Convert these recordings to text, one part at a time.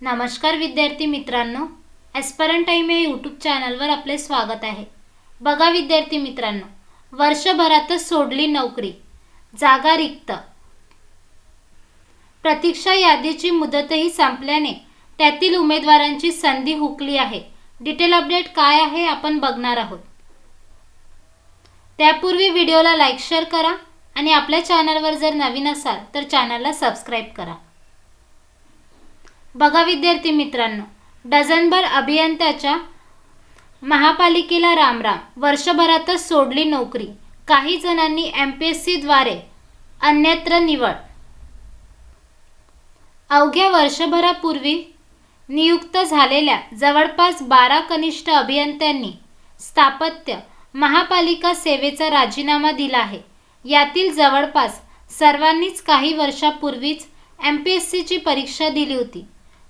नमस्कार विद्यार्थी मित्रांनो ॲस्परन टाईम या यूट्यूब चॅनलवर आपले स्वागत आहे. बघा विद्यार्थी मित्रांनो वर्षभरातच सोडली नोकरी जागा रिक्त. प्रतीक्षा यादीची मुदतही संपल्याने त्यातील उमेदवारांची संधी हुकली आहे. डिटेल अपडेट काय आहे आपण बघणार आहोत. त्यापूर्वी व्हिडिओला लाईक शेअर करा आणि आपल्या चॅनलवर जर नवीन असाल तर चॅनलला सबस्क्राईब करा. बघा विद्यार्थी मित्रांनो डझनभर अभियंत्याच्या महापालिकेला रामराम वर्षभरातच सोडली नोकरी. काही जणांनी एम पी एस सीद्वारे अन्यत्र निवड. अवघ्या वर्षभरापूर्वी नियुक्त झालेल्या जवळपास बारा कनिष्ठ अभियंत्यांनी स्थापत्य महापालिका सेवेचा राजीनामा दिला आहे. यातील जवळपास सर्वांनीच काही वर्षापूर्वीच एम पी एस सीची परीक्षा दिली होती.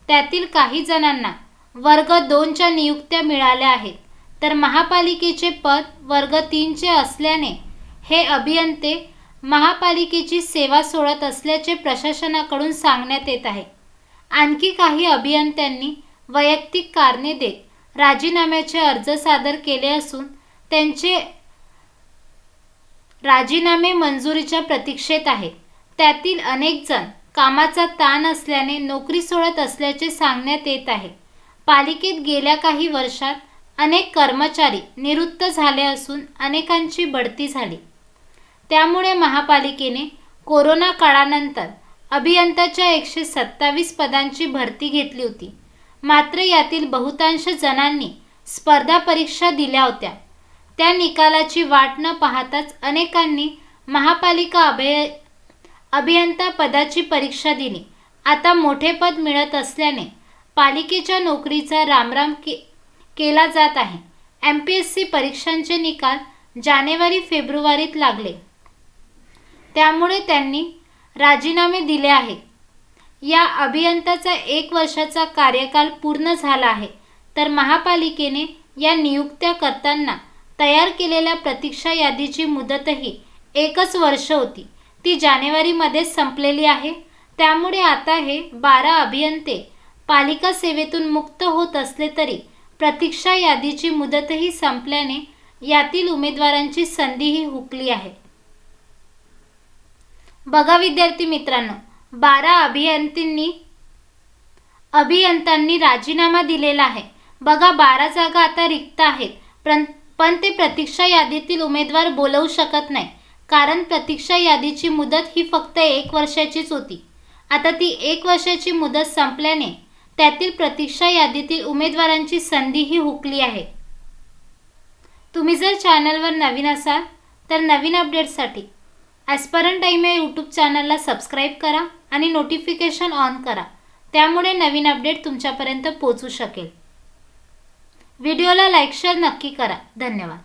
त्यातील काही जणांना वर्ग दोनच्या नियुक्त्या मिळाल्या आहेत. तर महापालिकेचे पद वर्ग तीनचे असल्याने हे अभियंते महापालिकेची सेवा सोडत असल्याचे प्रशासनाकडून सांगण्यात येत आहे. आणखी काही अभियंत्यांनी वैयक्तिक कारणे देत राजीनाम्याचे अर्ज सादर केले असून त्यांचे राजीनामे मंजुरीच्या प्रतीक्षेत आहेत. त्यातील अनेक जण कामाचा ताण असल्याने नोकरी सोडत असल्याचे सांगण्यात येत आहे. पालिकेत गेल्या काही वर्षात अनेक कर्मचारी निवृत्त झाले असून अनेकांची बढती झाली. त्यामुळे महापालिकेने कोरोना काळानंतर अभियंताच्या एकशे सत्तावीस पदांची भरती घेतली होती. मात्र यातील बहुतांश जणांनी स्पर्धा परीक्षा दिल्या होत्या. त्या निकालाची वाट न पाहताच अनेकांनी महापालिका अभय अभियंता पदाची परीक्षा दिली. आता मोठे पद मिळत असल्याने पालिकेच्या नोकरीचा रामराम के केला जात आहे. एम पी एस सी परीक्षांचे निकाल जानेवारी फेब्रुवारीत लागले. त्यामुळे त्यांनी राजीनामे दिले आहे. या अभियंताचा एक वर्षाचा कार्यकाल पूर्ण झाला आहे. तर महापालिकेने या नियुक्त्या करताना तयार केलेल्या प्रतीक्षा यादीची मुदतही एकच वर्ष होती. ती जानेवारीमध्येच संपलेली आहे. त्यामुळे आता हे बारा अभियंते पालिका सेवेतून मुक्त होत असले तरी प्रतीक्षा यादीची मुदतही संपल्याने यातील उमेदवारांची संधीही हुकली आहे. बघा विद्यार्थी मित्रांनो बारा अभियंतींनी अभियंत्यांनी राजीनामा दिलेला आहे. बघा बारा जागा आता रिक्त आहेत. पण पण ते प्रतीक्षा यादीतील उमेदवार बोलवू शकत नाही. कारण प्रतीक्षा यादीची मुदत ही फक्त एक वर्षाचीच होती. आता ती एक वर्षाची मुदत संपल्याने त्यातील प्रतीक्षा यादीतील उमेदवारांची संधीही हुकली आहे. तुम्ही जर चॅनलवर नवीन असाल तर नवीन अपडेटसाठी ॲस्परंट टाईम या यूट्यूब चॅनलला सबस्क्राईब करा आणि नोटिफिकेशन ऑन करा. त्यामुळे नवीन अपडेट तुमच्यापर्यंत पोचू शकेल. व्हिडिओला लाईक शेअर नक्की करा. धन्यवाद.